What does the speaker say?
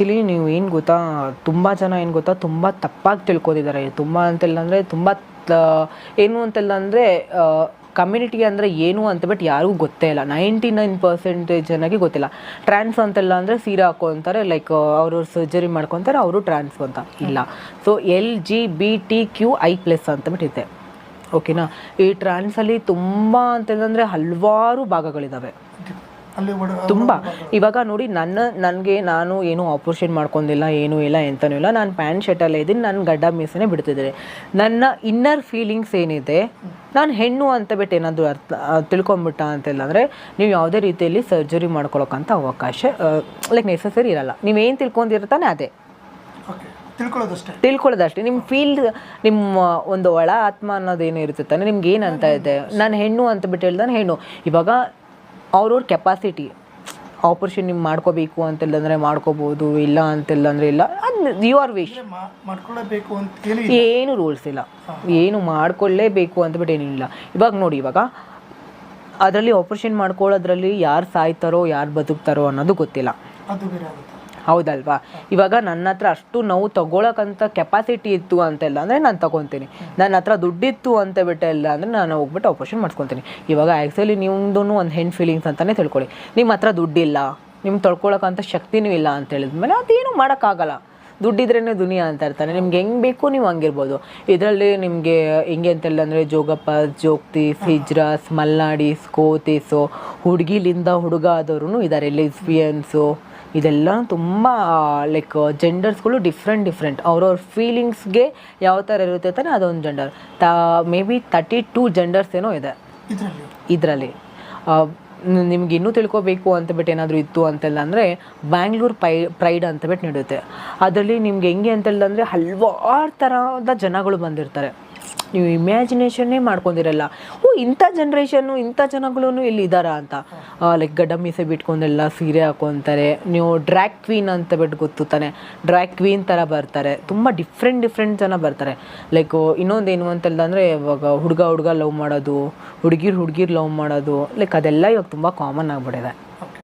Actually ನೀವು ಏನು ಗೊತ್ತಾ, ತುಂಬ ಜನ ಏನು ಗೊತ್ತಾ, ತುಂಬ ತಪ್ಪಾಗಿ ತಿಳ್ಕೊತಿದ್ದಾರೆ. ತುಂಬ ಅಂತೆಲ್ಲ ಅಂದರೆ ತುಂಬ ಏನು ಅಂತೆಲ್ಲ ಅಂದರೆ ಕಮ್ಯುನಿಟಿ ಅಂದರೆ ಏನು ಅಂತ ಬಟ್ ಯಾರಿಗೂ ಗೊತ್ತೇ ಇಲ್ಲ. ನೈಂಟಿ ನೈನ್ ಪರ್ಸೆಂಟೇಜ್ ಜನಕ್ಕೆ ಗೊತ್ತಿಲ್ಲ. ಟ್ರಾನ್ಸ್ ಅಂತೆಲ್ಲ ಅಂದರೆ ಸೀರೆ ಹಾಕೊತಾರೆ ಲೈಕ್ ಅವ್ರವ್ರು ಸರ್ಜರಿ ಮಾಡ್ಕೊತಾರೆ, ಅವರು ಟ್ರಾನ್ಸ್ ಅಂತ. ಇಲ್ಲ. So L G B T Q I plus ಅಂತ ಇದೆ ಓಕೆನಾ ಈ ಟ್ರಾನ್ಸಲ್ಲಿ ತುಂಬ ಅಂತಂದರೆ ಹಲವಾರು ಭಾಗಗಳಿದ್ದಾವೆ ತುಂಬ. ಇವಾಗ ನೋಡಿ ನನ್ನ ನನಗೆ ನಾನು ಏನು ಆಪರೇಷನ್ ಮಾಡ್ಕೊಂಡಿಲ್ಲ ಏನೂ ಇಲ್ಲ ಎಂತನೂ ಇಲ್ಲ. ನಾನು ಪ್ಯಾಂಟ್ ಶರ್ಟಲ್ಲೇ ಇದ್ದೀನಿ ನಾನು ಗಡ್ಡ ಮೀಸನೆ ಬಿಡ್ತಿದ್ದೀನಿ. ನನ್ನ ಇನ್ನರ್ ಫೀಲಿಂಗ್ಸ್ ಏನಿದೆ ನಾನು ಹೆಣ್ಣು ಅಂತ ಬಿಟ್ಟು ಏನಾದರೂ ಅರ್ಥ ತಿಳ್ಕೊಂಬಿಟ್ಟ ಅಂತೆಲ್ಲ ಅಂದರೆ ನೀವು ಯಾವುದೇ ರೀತಿಯಲ್ಲಿ ಸರ್ಜರಿ ಮಾಡ್ಕೊಳಕ್ಕಂಥ ಅವಕಾಶ ಲೈಕ್ ನೆಸಸರಿ ಇರಲ್ಲ. ನೀವೇನು ತಿಳ್ಕೊಂಡಿರ್ತಾನೆ ಅದೇ. ತಿಳ್ಕೊಳ್ಳೋದಷ್ಟೇ. ತಿಳ್ಕೊಳ್ಳೋದಷ್ಟೇ. ನಿಮ್ಮ ಫೀಲ್ ನಿಮ್ಮ ಒಂದು ಒಳ ಆತ್ಮ ಅನ್ನೋದೇನು ಇರುತ್ತೆ ತಾನೆ ನಿಮ್ಗೆ ಏನಂತ ಇದೆ? ನಾನು ಹೆಣ್ಣು ಅಂತ ಬಿಟ್ಟು ಹೇಳ್ದಾನೆ ಹೆಣ್ಣು. ಇವಾಗ ಅವ್ರವ್ರ ಕೆಪಾಸಿಟಿ ಆಪರೇಷನ್ ನಿಮ್ಗೆ ಮಾಡ್ಕೋಬೇಕು ಅಂತೆಲ್ಲಂದ್ರೆ ಮಾಡ್ಕೋಬೋದು ಇಲ್ಲ ಅಂತೆಲ್ಲಂದ್ರೆ ಇಲ್ಲ. ಅದು ಯು ಆರ್ ವಿಶ್ ಮಾಡ್ಕೊಳ್ಳೇಬೇಕು ಅಂತ ಏನು ಏನು ರೂಲ್ಸ್ ಇಲ್ಲ. ಏನು ಮಾಡ್ಕೊಳ್ಳೇಬೇಕು ಅಂತ ಬಿಟ್ಟು ಏನಿಲ್ಲ. ಇವಾಗ ನೋಡಿ ಇವಾಗ ಅದರಲ್ಲಿ ಆಪರೇಷನ್ ಮಾಡ್ಕೊಳ್ಳೋದ್ರಲ್ಲಿ ಯಾರು ಸಾಯ್ತಾರೋ ಯಾರು ಬದುಕ್ತಾರೋ ಅನ್ನೋದು ಗೊತ್ತಿಲ್ಲ. ಅದು ಹೌದಲ್ವಾ? ಇವಾಗ ನನ್ನ ಹತ್ರ ಅಷ್ಟು ನೋವು ತಗೊಳಕಂತ ಕೆಪಾಸಿಟಿ ಇತ್ತು ಅಂತೆಲ್ಲ ಅಂದರೆ ನಾನು ತಗೊತೀನಿ. ನನ್ನ ಹತ್ರ ದುಡ್ಡಿತ್ತು ಅಂತ ಬಿಟ್ಟೆಲ್ಲ ಅಂದರೆ ನಾನು ಹೋಗ್ಬಿಟ್ಟು ಆಪರೇಷನ್ ಮಾಡ್ಕೊತೀನಿ ಇವಾಗ ಆ್ಯಕ್ಚುಲಿ ನಿಮ್ದು ಒಂದು ಹೆಣ್ಣು ಫೀಲಿಂಗ್ಸ್ ಅಂತಲೇ ತಿಳ್ಕೊಳ್ಳಿ. ನಿಮ್ಮ ಹತ್ರ ದುಡ್ಡಿಲ್ಲ ನಿಮ್ಗೆ ತೊಳ್ಕೊಳಕಂತ ಶಕ್ತಿನೂ ಇಲ್ಲ ಅಂತ ಹೇಳಿದ್ಮೇಲೆ ಅದೇನು ಮಾಡೋಕ್ಕಾಗಲ್ಲ. ದುಡ್ಡಿದ್ರೇ ದುನಿಯಾ ಅಂತ ಇರ್ತಾನೆ. ನಿಮ್ಗೆ ಹೆಂಗೆ ಬೇಕು ನೀವು ಹಂಗಿರ್ಬೋದು. ಇದರಲ್ಲಿ ನಿಮಗೆ ಹೆಂಗೆ ಅಂತೆಲ್ಲ ಅಂದರೆ ಜೋಗಪ್ಪ ಜೋಗ್ತೀಸ್ ಹಿಜ್ರಾಸ್ ಮಲ್ನಾಡಿಸ್ ಕೋತೀಸು ಹುಡುಗಿಲಿಂದ ಹುಡುಗ ಆದವ್ರು ಇದ್ದಾರೆ ಲೆಸ್ಬಿಯನ್ಸು ಇದೆಲ್ಲ ತುಂಬ ಲೈಕ್ ಜೆಂಡರ್ಸ್ಗಳು ಡಿಫ್ರೆಂಟ್ ಡಿಫ್ರೆಂಟ್ ಅವ್ರವ್ರ ಫೀಲಿಂಗ್ಸ್ಗೆ ಯಾವ ಥರ ಇರುತ್ತೆ ತಾನೆ ಅದೊಂದು ಜೆಂಡರ್ ತ maybe thirty two genders ಏನೋ ಇದೆ. ಇದರಲ್ಲಿ. ನಿಮ್ಗೆ ಇನ್ನೂ ತಿಳ್ಕೊಬೇಕು ಅಂತ ಬಿಟ್ಟು ಏನಾದರೂ ಇತ್ತು ಅಂತೆಲ್ಲ ಅಂದರೆ ಬ್ಯಾಂಗ್ಳೂರ್ ಪೈ ಪ್ರೈಡ್ ಅಂತ ಬಿಟ್ಟು ನಡೆಯುತ್ತೆ. ಅದರಲ್ಲಿ ನಿಮ್ಗೆ ಹೆಂಗೆ ಅಂತೆಲ್ಲ ಅಂದರೆ ಹಲವಾರು ಥರದ ಜನಗಳು ಬಂದಿರ್ತಾರೆ. ನೀವು ಇಮ್ಯಾಜಿನೇಷನ್ನೇ ಮಾಡ್ಕೊಂಡಿರಲ್ಲ. ಓ, ಇಂಥ ಜನ್ರೇಷನ್ನು ಇಂಥ ಜನಗಳೂ ಇಲ್ಲಿ ಇದ್ದಾರಾ ಅಂತ. ಲೈಕ್ ಗಡ್ಡ ಮೀಸೆ ಬಿಟ್ಕೊಂಡೆಲ್ಲ ಸೀರೆ ಹಾಕೊತಾರೆ. ನೀವು ಡ್ರ್ಯಾಕ್ ಕ್ವೀನ್ ಅಂತ ಬಿಟ್ಟು ಗೊತ್ತು ತಾನೆ. ಡ್ರ್ಯಾಕ್ ಕ್ವೀನ್ ಥರ ಬರ್ತಾರೆ. ತುಂಬ ಡಿಫ್ರೆಂಟ್ ಡಿಫ್ರೆಂಟ್ ಜನ ಬರ್ತಾರೆ. ಲೈಕ್ ಇನ್ನೊಂದೇನು ಅಂತಲ್ದಂದ್ರೆ ಇವಾಗ ಹುಡುಗ ಹುಡುಗ ಲವ್ ಮಾಡೋದು, ಹುಡುಗಿರು ಹುಡುಗಿರು ಲವ್ ಮಾಡೋದು. ಲೈಕ್ ಅದೆಲ್ಲ ಇವಾಗ ತುಂಬ ಕಾಮನ್ ಆಗಿಬಿಟ್ಟಿದೆ.